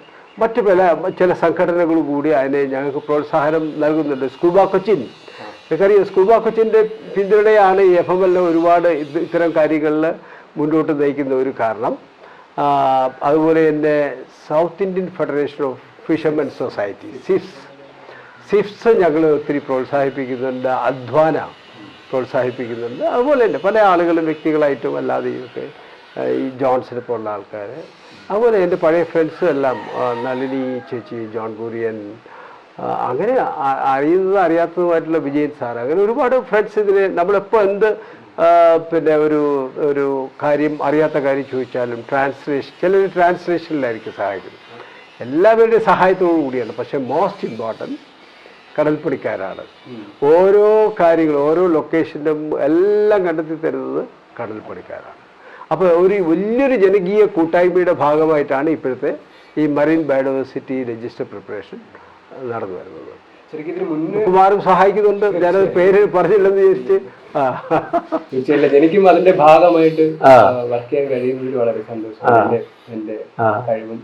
മറ്റു പല ചില സംഘടനകൾ കൂടി അതിനെ ഞങ്ങൾക്ക് പ്രോത്സാഹനം നൽകുന്നുണ്ട്. സ്കൂബ കൊച്ചിൻ. നിങ്ങൾക്കറിയാം സ്കൂബ കൊച്ചിന്റെ പിന്തുണയാണ് ഈ എഫ് എം എല്ലിനെ ഒരുപാട് ഇത് ഇത്തരം കാര്യങ്ങളിൽ മുന്നോട്ട് നയിക്കുന്ന ഒരു കാരണം. അതുപോലെ തന്നെ south Indian federation of fishermen society SIFFS SIFFS ഞങ്ങൾ ഒത്തിരി പ്രോത്സാഹിപ്പിക്കുന്നുണ്ട് അധ്വാന പ്രോത്സാഹിപ്പിക്കുന്നുണ്ട്. അതുപോലെ തന്നെ പല ആളുകളും വ്യക്തികളായിട്ടും അല്ലാതെയും ഒക്കെ ഈ ജോൺസിനെ പോലുള്ള ആൾക്കാർ അതുപോലെ എന്റെ പഴയ ഫ്രണ്ട്സും എല്ലാം നളിനി ചേച്ചി ജോൺ കുര്യൻ അങ്ങനെ അറിയുന്നത് അറിയാത്തതുമായിട്ടുള്ള വിജയൻ സാർ. അങ്ങനെ ഒരുപാട് ഫ്രണ്ട്സ് ഇതിന് നമ്മളെപ്പോൾ എന്ത് പിന്നെ ഒരു ഒരു കാര്യം അറിയാത്ത കാര്യം ചോദിച്ചാലും ട്രാൻസ്ലേഷൻ ചിലർ ട്രാൻസ്ലേഷനിലായിരിക്കും സഹായിക്കുന്നത്. എല്ലാവരുടെയും സഹായത്തോടു കൂടിയാണ്. പക്ഷേ മോസ്റ്റ് ഇമ്പോർട്ടന്റ് കടൽപ്പണിക്കാരാണ്. ഓരോ കാര്യങ്ങളും ഓരോ ലൊക്കേഷനും എല്ലാം കണ്ടെത്തി തരുന്നത് കടൽപ്പണിക്കാരാണ്. അപ്പോൾ ഒരു വലിയൊരു ജനകീയ കൂട്ടായ്മയുടെ ഭാഗമായിട്ടാണ് ഇപ്പോഴത്തെ ഈ മറീൻ ബയോഡൈവേഴ്സിറ്റി രജിസ്റ്റർ പ്രിപ്പറേഷൻ നടന്നു വരുന്നത് കുമാരും സഹായിക്കുന്നുണ്ട്. ഞാനത് പേര് പറഞ്ഞില്ലെന്ന് വിചാരിച്ച് തീർച്ചയായിട്ടും എനിക്കും അതിന്റെ ഭാഗമായിട്ട് വർക്ക് ചെയ്യാൻ കഴിയുന്നതിൽ വളരെ സന്തോഷം. എന്റെ. കഴിവും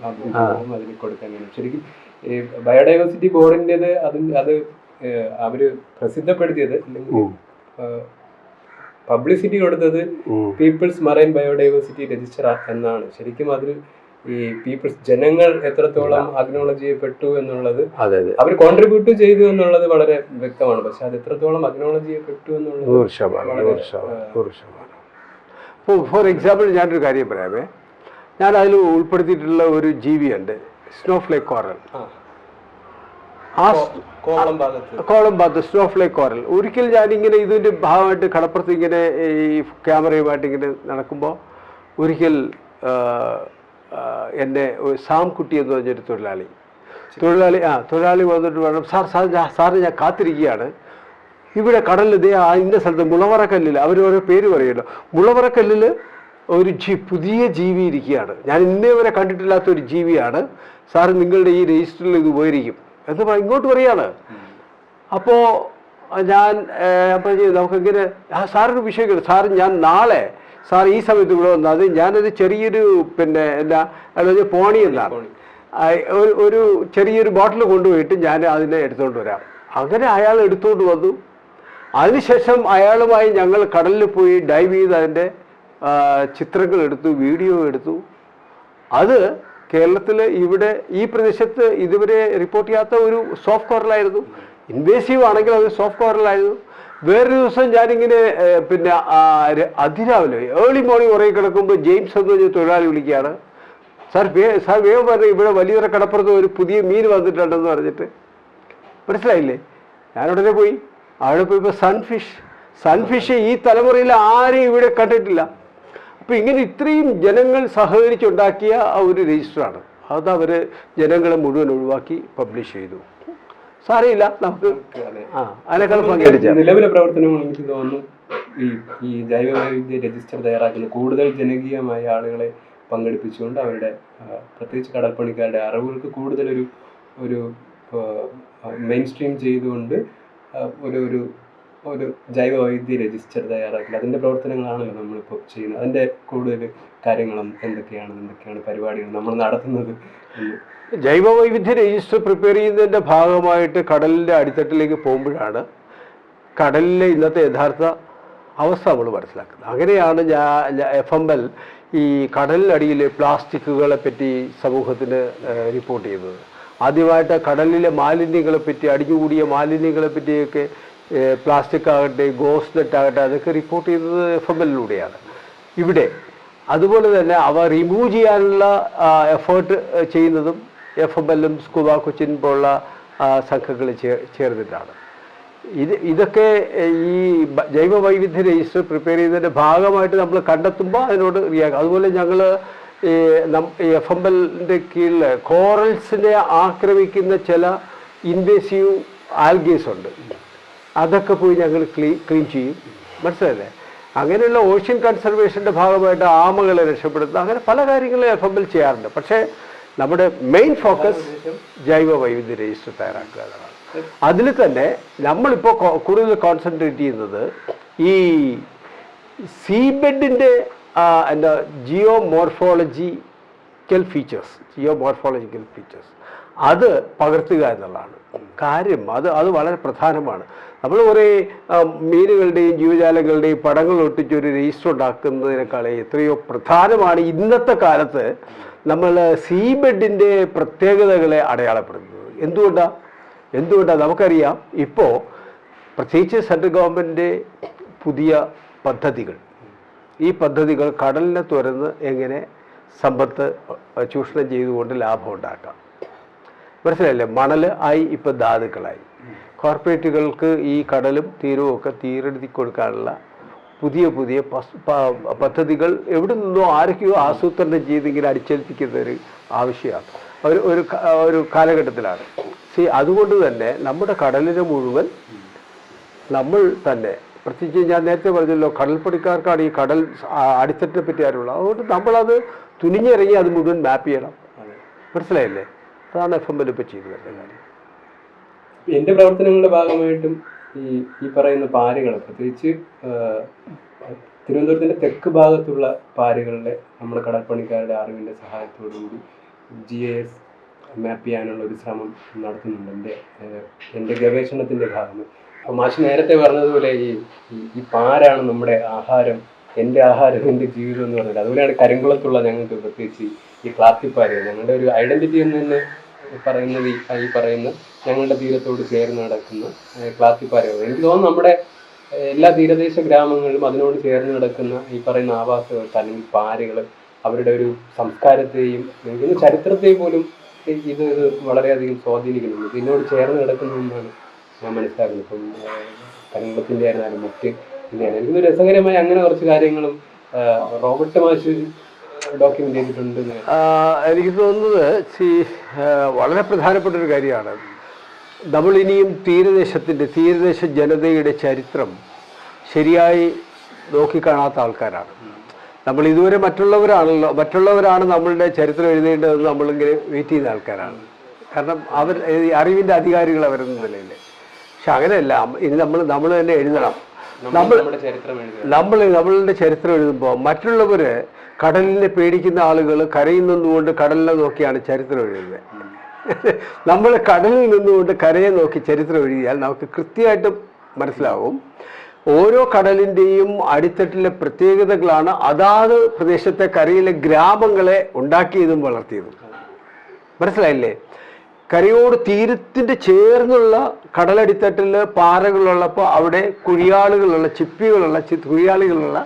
അതിൽ കൊടുക്കാൻ കഴിയും ശരിക്കും ഈ ബയോഡൈവേഴ്സിറ്റി ബോർഡിന്റെത് അത് അത് അവർ പ്രസിദ്ധപ്പെടുത്തിയത് അല്ലെങ്കിൽ പബ്ലിസിറ്റി കൊടുത്തത്. പീപ്പിൾസ് മറൈൻ ബയോഡൈവേഴ്സിറ്റി രജിസ്റ്റർ എന്നാണ്. ശരിക്കും അതിൽ ഈ പീപ്പിൾസ് ജനങ്ങൾ എത്രത്തോളം അഗ്നോളജിയെ ചെയ്യപ്പെട്ടു എന്നുള്ളത് അതെ അതെ. അവർ കോൺട്രിബ്യൂട്ട് ചെയ്തു എന്നുള്ളത് വളരെ വ്യക്തമാണ്. പക്ഷെ അത് എത്രത്തോളം അഗ്നോളജിയെ ചെയ്യപ്പെട്ടു എന്നുള്ളത് നൂറ് ശതമാനം നൂറ് ശതമാനം നൂറ് ശതമാനം. ഇപ്പോൾ ഫോർ എക്സാമ്പിൾ ഞാനൊരു കാര്യം പറയാമേ. ഞാൻ അതിൽ ഉൾപ്പെടുത്തിയിട്ടുള്ള ഒരു ജീവിയുണ്ട് സ്നോഫ്ലേക്ക് കോറൽ ആ, കോളം ഭാഗത്ത്. സ്നോഫ്ലേക്ക് കോറൽ ഒരിക്കൽ ഞാനിങ്ങനെ ഇതിന്റെ ഭാഗമായിട്ട് കടപ്പുറത്ത് ഇങ്ങനെ ഈ ക്യാമറയുമായിട്ട് ഇങ്ങനെ നടക്കുമ്പോൾ ഒരിക്കൽ ആ, ആ, ഒരു സാം കുട്ടി എന്ന് പറഞ്ഞൊരു തൊഴിലാളി. തൊഴിലാളി ആ തൊഴിലാളി വന്നിട്ട് വേണം സാർ സാർ സാറ് ഞാൻ കാത്തിരിക്കുകയാണ്. ഇവിടെ കടലിൽ ഇതേ ആ ഇന്ന സ്ഥലത്ത് മുളവറക്കല്ലിൽ അവർ ഓരോ പേര് പറയുമല്ലോ. മുളവറക്കല്ലിൽ ഒരു ജീ പുതിയ ജീവി ഇരിക്കുകയാണ്. ഞാൻ ഇന്നേ വരെ കണ്ടിട്ടില്ലാത്ത ഒരു ജീവിയാണ്. സാർ നിങ്ങളുടെ ഈ രജിസ്റ്ററിൽ ഇത് ഉപകരിക്കും എന്ന് പറ ഇങ്ങോട്ട് പറയാണ്. അപ്പോൾ ഞാൻ അപ്പോൾ നമുക്കിങ്ങനെ ആ സാറിന് വിഷയം സാർ ഞാൻ നാളെ സാർ ഈ സമയത്ത് ഇവിടെ വന്നു. അത് ഞാനത് ചെറിയൊരു പിന്നെ എന്താ അതായത് പോണി എന്നാണ്. ഒരു ചെറിയൊരു ബോട്ടിൽ കൊണ്ടുപോയിട്ട് ഞാൻ അതിനെ എടുത്തുകൊണ്ട് വരാം. അങ്ങനെ അയാൾ എടുത്തുകൊണ്ട് വന്നു. അതിനുശേഷം അയാളുമായി ഞങ്ങൾ കടലിൽ പോയി ഡൈവ് ചെയ്ത് അതിന്റെ ചിത്രങ്ങൾ എടുത്തു വീഡിയോ എടുത്തു. അത് കേരളത്തിൽ ഇവിടെ ഈ പ്രദേശത്ത് ഇതുവരെ റിപ്പോർട്ട് ചെയ്യാത്ത ഒരു സോഫ്റ്റ് കോറലായിരുന്നു. ഇൻവേസീവ് ആണെങ്കിൽ അത് സോഫ്റ്റ് കവറിലായിരുന്നു വേറൊരു ദിവസം ഞാനിങ്ങനെ പിന്നെ അതിരാവിലെ ഏർലി മോർണിംഗ് ഉറങ്ങി കിടക്കുമ്പോൾ ജെയിംസ് എന്ന് പറഞ്ഞ തൊഴിലാളി വിളിക്കുകയാണ്. സാർ വേ സാർ വേഗം പറഞ്ഞു ഇവിടെ വലിയൊരു കടപ്പുറത്ത് ഒരു പുതിയ മീൻ വന്നിട്ടുണ്ടെന്ന് പറഞ്ഞിട്ട്. മനസ്സിലായില്ലേ? ഞാനുടനെ പോയി. അവിടെ പോയപ്പോൾ സൺഫിഷ് സൺഫിഷ് ഈ തലമുറയിൽ ആരെയും ഇവിടെ കണ്ടിട്ടില്ല. അപ്പോൾ ഇങ്ങനെ ഇത്രയും ജനങ്ങൾ സഹകരിച്ചുണ്ടാക്കിയ ഒരു രജിസ്റ്ററാണ്. അത് അവർ ജനങ്ങളെ മുഴുവൻ ഒഴിവാക്കി പബ്ലിഷ് ചെയ്തു. സാരമില്ല നമുക്ക് അതെ. ആ അതിനേക്കാൾ പങ്കെടുക്കാം നിലവിലെ പ്രവർത്തനങ്ങൾ എനിക്ക് തോന്നുന്നു ഈ ഈ ജൈവ വൈവിധ്യ രജിസ്റ്റർ തയ്യാറാക്കുന്ന കൂടുതൽ ജനകീയമായ ആളുകളെ പങ്കെടുപ്പിച്ചുകൊണ്ട് അവരുടെ പ്രത്യേകിച്ച് കടൽപ്പണിക്കാരുടെ അറിവുകൾക്ക് കൂടുതലൊരു ഒരു മെയിൻ സ്ട്രീം ചെയ്തുകൊണ്ട് ഒരു ഒരു ഒരു ജൈവ വൈവിധ്യ രജിസ്റ്റർ തയ്യാറാക്കി അതിന്റെ പ്രവർത്തനങ്ങളാണല്ലോ നമ്മളിപ്പോൾ ചെയ്യുന്നത്. അതിന്റെ കൂടുതൽ കാര്യങ്ങളും എന്തൊക്കെയാണ് എന്തൊക്കെയാണ് പരിപാടികൾ നമ്മൾ നടത്തുന്നത് ജൈവ വൈവിധ്യ രജിസ്റ്റർ പ്രിപ്പയർ ചെയ്യുന്നതിന്റെ ഭാഗമായിട്ട് കടലിന്റെ അടിത്തട്ടിലേക്ക് പോകുമ്പോഴാണ് കടലിലെ ഇന്നത്തെ യഥാർത്ഥ അവസ്ഥ നമ്മൾ മനസ്സിലാക്കുന്നത്. അങ്ങനെയാണ് ഞാൻ എഫ് എം എൽ ഈ കടലിനടിയിലെ പ്ലാസ്റ്റിക്കുകളെ പറ്റി സമൂഹത്തിന് റിപ്പോർട്ട് ചെയ്യുന്നത്. ആദ്യമായിട്ട് കടലിലെ മാലിന്യങ്ങളെ പറ്റി അടിഞ്ഞുകൂടിയ മാലിന്യങ്ങളെ പറ്റിയൊക്കെ ഏഹ്, പ്ലാസ്റ്റിക് ആകട്ടെ ഗോസ് നെറ്റ് ആകട്ടെ അതൊക്കെ റിപ്പോർട്ട് ചെയ്തത് എഫ് എം എല്ലിലൂടെയാണ് ഇവിടെ അതുപോലെ തന്നെ അവ റിമൂവ് ചെയ്യാനുള്ള എഫേർട്ട് ചെയ്യുന്നതും എഫ് എം എല്ലും സ്കൂബ കൊച്ചിൻ പോലുള്ള സംഘങ്ങൾ ചേർന്നിട്ടാണ്. ഇത് ഇതൊക്കെ ഈ ജൈവ വൈവിധ്യ രജിസ്റ്റർ പ്രിപ്പയർ ചെയ്യുന്നതിന്റെ ഭാഗമായിട്ട് നമ്മൾ കണ്ടെത്തുമ്പോൾ അതിനോട് റിയാക്ട് അതുപോലെ ഞങ്ങൾ എഫ് എം എല്ലിന്റെ കീഴിൽ കോറൽസിനെ ആക്രമിക്കുന്ന ചില ഇൻവേസീവ് ആൽഗീസ് ഉണ്ട്. അതൊക്കെ പോയി ഞങ്ങൾ ക്ലീൻ ക്ലീൻ ചെയ്യും. മനസ്സിലല്ലേ അങ്ങനെയുള്ള ഓഷ്യൻ കൺസർവേഷന്റെ ഭാഗമായിട്ട് ആമകളെ രക്ഷപ്പെടുത്തുന്ന അങ്ങനെ പല കാര്യങ്ങളും എഫ് എം എൽ ചെയ്യാറുണ്ട്. പക്ഷേ നമ്മുടെ മെയിൻ ഫോക്കസ് ജൈവ വൈവിധ്യ രജിസ്റ്റർ തയ്യാറാക്കുക എന്നതാണ് അതിൽ തന്നെ നമ്മളിപ്പോൾ കൂടുതൽ കോൺസെൻട്രേറ്റ് ചെയ്യുന്നത് ഈ സീബെഡിന്റെ എന്താ geomorphological features geomorphological features അത് പകർത്തുക എന്നുള്ളതാണ്. കാര്യം അത് അത് വളരെ പ്രധാനമാണ്. നമ്മൾ കുറേ മീനുകളുടെയും ജീവജാലങ്ങളുടെയും പടങ്ങൾ ഒട്ടിച്ച് ഒരു രജിസ്റ്റർ ഉണ്ടാക്കുന്നതിനേക്കാൾ എത്രയോ പ്രധാനമാണ് ഇന്നത്തെ കാലത്ത് നമ്മൾ സീബെഡിന്റെ പ്രത്യേകതകളെ അടയാളപ്പെടുത്തുന്നത്. എന്തുകൊണ്ടാണ് എന്തുകൊണ്ടാണ് നമുക്കറിയാം. ഇപ്പോൾ പ്രത്യേകിച്ച് സെൻട്രൽ ഗവൺമെന്റിന്റെ പുതിയ പദ്ധതികൾ. ഈ പദ്ധതികൾ കടലിനെ തുരന്ന് എങ്ങനെ സമ്പത്ത് ചൂഷണം ചെയ്തുകൊണ്ട് ലാഭം ഉണ്ടാക്കാം. മനസ്സിലായില്ലേ? മണൽ ആയി ഇപ്പം ധാതുക്കളായി. കോർപ്പറേറ്റുകൾക്ക് ഈ കടലും തീരവും ഒക്കെ തീരെഴുതി കൊടുക്കാനുള്ള പുതിയ പുതിയ പദ്ധതികൾ എവിടെ നിന്നോ ആരൊക്കെയോ ആസൂത്രണം ചെയ്തെങ്കിലും അടിച്ചേൽപ്പിക്കുന്ന ഒരു ആവശ്യമാണ്. ഒരു ഒരു ഒരു കാലഘട്ടത്തിലാണ്. സി അതുകൊണ്ട് തന്നെ നമ്മുടെ കടലിനെ മുഴുവൻ നമ്മൾ തന്നെ പ്രത്യേകിച്ച് ഞാൻ നേരത്തെ പറഞ്ഞല്ലോ കടൽപ്പണിക്കാർക്കാണ് ഈ കടൽ അടിത്തട്ടിനെ പറ്റി അറിവുള്ളത്. അതുകൊണ്ട് നമ്മളത് തുനിഞ്ഞിറങ്ങി അത് മുഴുവൻ മാപ്പ് ചെയ്യണം. മനസ്സിലായില്ലേ? അതാണ് എഫ് എം എൽ ഇപ്പോൾ ചെയ്തു വരുന്ന കാര്യം. എന്റെ പ്രവർത്തനങ്ങളുടെ ഭാഗമായിട്ടും ഈ ഈ പറയുന്ന പാരകൾ പ്രത്യേകിച്ച് തിരുവനന്തപുരത്തിന്റെ തെക്ക് ഭാഗത്തുള്ള പാരകളിലെ നമ്മുടെ കടൽപ്പണിക്കാരുടെ അറിവിന്റെ സഹായത്തോടുകൂടി ജി ഐ എസ് മാപ്പ് ചെയ്യാനുള്ള ഒരു ശ്രമം നടത്തുന്നുണ്ട് എന്റെ എന്റെ ഗവേഷണത്തിന്റെ ഭാഗമായി മാഷ് നേരത്തെ പറഞ്ഞതുപോലെ ഈ- ഈ പാരാണ് നമ്മുടെ ആഹാരം എന്റെ ആഹാരം എന്റെ ജീവിതം എന്ന് പറഞ്ഞത് അതുപോലെയാണ് കരിങ്കുളത്തുള്ള ഞങ്ങൾക്ക് പ്രത്യേകിച്ച് ഈ ക്ലാത്തിപ്പാര് ഞങ്ങളുടെ ഒരു ഐഡന്റിറ്റി എന്ന് തന്നെ പറയുന്നത് ഈ ഈ പറയുന്ന ഞങ്ങളുടെ തീരത്തോട് ചേർന്ന് നടക്കുന്ന ക്ലാത്തിപ്പാരകൾ എനിക്ക് തോന്നുന്നു നമ്മുടെ എല്ലാ തീരദേശ ഗ്രാമങ്ങളിലും അതിനോട് ചേർന്ന് കിടക്കുന്ന ഈ പറയുന്ന ആവാസവ്യവസ്ഥ അല്ലെങ്കിൽ പാരകൾ അവരുടെ ഒരു സംസ്കാരത്തെയും അല്ലെങ്കിൽ ചരിത്രത്തെയും പോലും ഇത് ഇത് വളരെയധികം സ്വാധീനിക്കുന്നുണ്ട്. ഇതിനോട് ചേർന്ന് കിടക്കുന്നു എന്നാണ് ഞാൻ മനസ്സിലാക്കുന്നത്. ഇപ്പം കരിങ്കുളത്തിന്റെ ആയിരുന്നാലും മറ്റ് എനിക്ക് രസകരമായ അങ്ങനെ കുറച്ച് കാര്യങ്ങളും റോബർട്ട് മാഷ് ഡോക്യുമെന്റ് ചെയ്തിട്ടുണ്ട്. എനിക്ക് തോന്നുന്നത് വളരെ പ്രധാനപ്പെട്ട ഒരു കാര്യമാണ്. നമ്മൾ ഇനിയും തീരദേശത്തിന്റെ തീരദേശ ജനതയുടെ ചരിത്രം ശരിയായി നോക്കിക്കാണാത്ത ആൾക്കാരാണ്. നമ്മൾ ഇതുവരെ മറ്റുള്ളവരാണല്ലോ മറ്റുള്ളവരാണ് നമ്മളുടെ ചരിത്രം എഴുതേണ്ടതെന്ന് നമ്മളിങ്ങനെ വെയിറ്റ് ചെയ്യുന്ന ആൾക്കാരാണ്. കാരണം അവർ അറിവിന്റെ അധികാരികൾ അവരെന്ന നിലയിൽ പക്ഷെ അങ്ങനെയല്ല ഇനി നമ്മൾ നമ്മൾ തന്നെ എഴുതണം. നമ്മൾ നമ്മളുടെ ചരിത്രം എഴുതുമ്പോൾ മറ്റുള്ളവർ കടലിനെ പേടിക്കുന്ന ആളുകൾ കരയിൽ നിന്നുകൊണ്ട് കടലിനെ നോക്കിയാണ് ചരിത്രം എഴുതുന്നത്. നമ്മൾ കടലിൽ നിന്നുകൊണ്ട് കരയെ നോക്കി ചരിത്രം എഴുതിയാൽ നമുക്ക് കൃത്യമായിട്ട് മനസ്സിലാവും. ഓരോ കടലിന്റെയും അടിത്തട്ടിലെ പ്രത്യേകതകളാണ്. അതാത് പ്രദേശത്തെ കരയിലെ ഗ്രാമങ്ങളെ ഉണ്ടാക്കിയതും വളർത്തിയതും. മനസ്സിലായില്ലേ? കരയോട് തീരത്തിന്റെ ചേർന്നുള്ള കടലടിത്തട്ടിൽ പാറകളുള്ളപ്പോൾ അവിടെ കുഴിയാളുകളുള്ള ചിപ്പികളുള്ള കുഴിയാളുകളുള്ള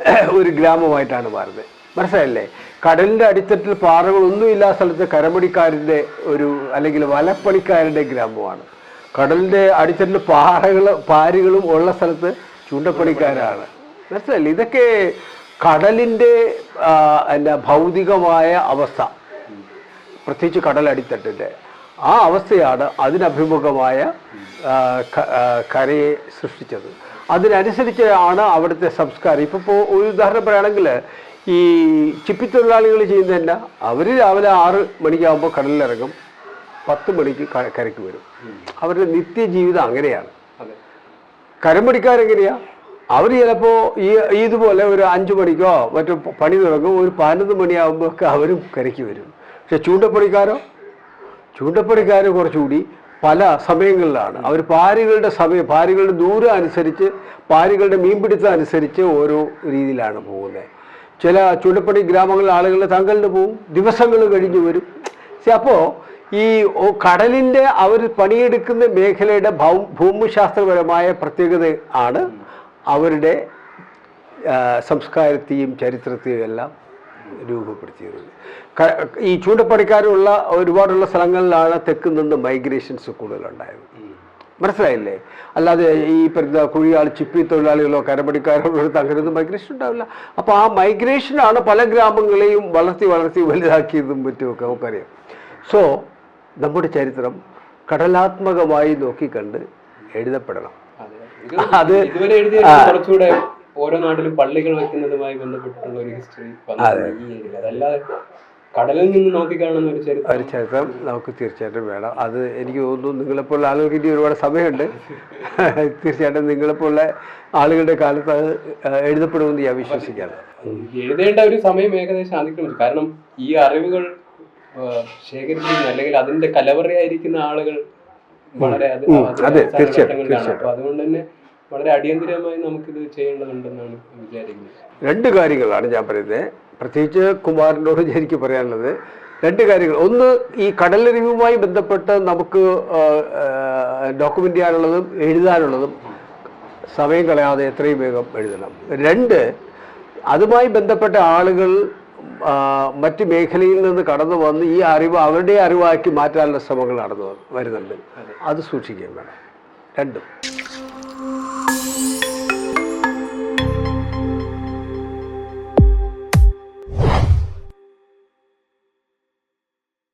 ഒരു ഗ്രാമമായിട്ടാണ് മാറുന്നത്. മനസ്സിലായില്ലേ? കടലിന്റെ അടിത്തട്ടിൽ പാറകളൊന്നും ഇല്ലാത്ത സ്ഥലത്ത് കരമടിക്കാരന്റെ ഒരു അല്ലെങ്കിൽ വലപ്പണിക്കാരന്റെ ഗ്രാമമാണ്. കടലിന്റെ അടിത്തട്ടിൽ പാറകൾ പാരുകളും ഉള്ള സ്ഥലത്ത് ചൂണ്ടപ്പണിക്കാരാണ്. മനസ്സിലായില്ലേ? ഇതൊക്കെ കടലിന്റെ എന്താ ഭൗതികമായ അവസ്ഥ. പ്രത്യേകിച്ച് കടലടിത്തട്ടിന്റെ ആ അവസ്ഥയാണ് അതിനഭിമുഖമായ കരയെ സൃഷ്ടിച്ചത്. അതിനനുസരിച്ചാണ് അവിടുത്തെ സംസ്കാരം. ഇപ്പോൾ ഒരു ഉദാഹരണം പറയുകയാണെങ്കിൽ ഈ ചിപ്പിത്തൊഴിലാളികൾ ചെയ്യുന്നത് തന്നെ അവർ രാവിലെ ആറ് മണിക്കാകുമ്പോൾ കടലിലിറങ്ങും. പത്ത് മണിക്ക് കരയ്ക്ക് വരും. അവരുടെ നിത്യജീവിതം അങ്ങനെയാണ്. കരം കരമ്പടിക്കാരെങ്ങനെയാ അവർ ചിലപ്പോൾ ഈ ഇതുപോലെ ഒരു അഞ്ച് മണിക്കോ മറ്റോ പണി തുടങ്ങും. ഒരു പതിനൊന്ന് മണിയാകുമ്പോഴൊക്കെ അവരും കരയ്ക്ക് വരും. പക്ഷെ ചൂണ്ടപ്പണിക്കാരോ ചൂണ്ടപ്പണിക്കാർ കുറച്ചുകൂടി പല സമയങ്ങളിലാണ്. അവർ പാരികളുടെ സമയം പാരികളുടെ ദൂരം അനുസരിച്ച് പാരികളുടെ മീൻപിടുത്തം അനുസരിച്ച് ഓരോ രീതിയിലാണ് പോകുന്നത്. ചില ചൂണ്ടപ്പണി ഗ്രാമങ്ങളിലെ ആളുകൾ തങ്കലിന് പോവും ദിവസങ്ങൾ കഴിഞ്ഞു വരും. അപ്പോൾ ഈ കടലിന്റെ അവർ പണിയെടുക്കുന്ന മേഖലയുടെ ഭൂമിശാസ്ത്രപരമായ പ്രത്യേകത ആണ് അവരുടെ സംസ്കാരത്തെയും ചരിത്രത്തെയും എല്ലാം രൂപപ്പെടുത്തിയത് ക- ഈ ചൂണ്ടപ്പണിക്കാരുള്ള ഒരുപാടുള്ള സ്ഥലങ്ങളിലാണ് തെക്ക് നിന്ന് മൈഗ്രേഷൻസ് കൂടുതലുണ്ടായത്. മനസ്സിലായില്ലേ? അല്ലാതെ ഈ പറയുന്ന കുഴിയാൾ ചിപ്പി തൊഴിലാളികളോ കരപ്പണിക്കാരോ അടുത്ത് അങ്ങനെയൊന്നും മൈഗ്രേഷൻ ഉണ്ടാവില്ല. അപ്പോൾ ആ മൈഗ്രേഷനാണ് പല ഗ്രാമങ്ങളെയും വളർത്തി വളർത്തി വലുതാക്കിയതും പറ്റുമൊക്കെ നമുക്കറിയാം. സോ നമ്മുടെ ചരിത്രം കടലാത്മകമായി നോക്കിക്കണ്ട് എഴുതപ്പെടണം. അതെ. ഇത് അത് ഇതുവരെ എഴുതിയ കുറച്ചുകൂടെ ഓരോ നാട്ടിലും പള്ളികൾ വെക്കുന്നതുമായി ബന്ധപ്പെട്ടിട്ടുള്ള ഒരു ഹിസ്റ്ററി അതല്ലാതെ കടലിൽ നിന്ന് നോക്കിക്കാണുന്ന ഒരു ചരിത്രം ഒരു ചരിത്രം നമുക്ക് തീർച്ചയായിട്ടും വേണം. അത് എനിക്ക് തോന്നുന്നു നിങ്ങളെപ്പോലുള്ള ആളുകൾക്ക് ഇനി ഒരുപാട് സമയമുണ്ട്. തീർച്ചയായിട്ടും നിങ്ങളെപ്പോലുള്ള ആളുകളുടെ കാലത്ത് അത് എഴുതപ്പെടുമെന്ന് ഞാൻ വിശ്വസിക്കാം എഴുതേണ്ട ഒരു സമയം ഏകദേശം അതിക്രമിച്ചു കാരണം ഈ അറിവുകൾ ശേഖരിക്കുന്ന അല്ലെങ്കിൽ അതിന്റെ കലവറയായിരിക്കുന്ന ആളുകൾ വളരെ അത് അതെ, തീർച്ചയായിട്ടും. അതുകൊണ്ട് തന്നെ വളരെ അടിയന്തിരമായി നമുക്കിത് ചെയ്യേണ്ടതുണ്ടെന്നാണ് വിചാരിക്കുന്നത്. രണ്ട് കാര്യങ്ങളാണ് ഞാൻ പറയുന്നത്. പ്രത്യേകിച്ച് കുമാരനോട് എനിക്ക് പറയാനുള്ളത് രണ്ട് കാര്യങ്ങൾ. ഒന്ന് ഈ കടലരിവുമായി ബന്ധപ്പെട്ട് നമുക്ക് ഡോക്യുമെന്റ് ചെയ്യാനുള്ളതും എഴുതാനുള്ളതും സമയം കളയാതെ എത്രയും വേഗം എഴുതണം. രണ്ട് അതുമായി ബന്ധപ്പെട്ട ആളുകൾ മറ്റ് മേഖലയിൽ നിന്ന് കടന്നു വന്ന് ഈ അറിവ് അവരുടെ അറിവാക്കി മാറ്റാനുള്ള ശ്രമങ്ങൾ നടന്നു വരുന്നുണ്ട്. അത് സൂക്ഷിക്കുകയും വേണം. രണ്ടും. Música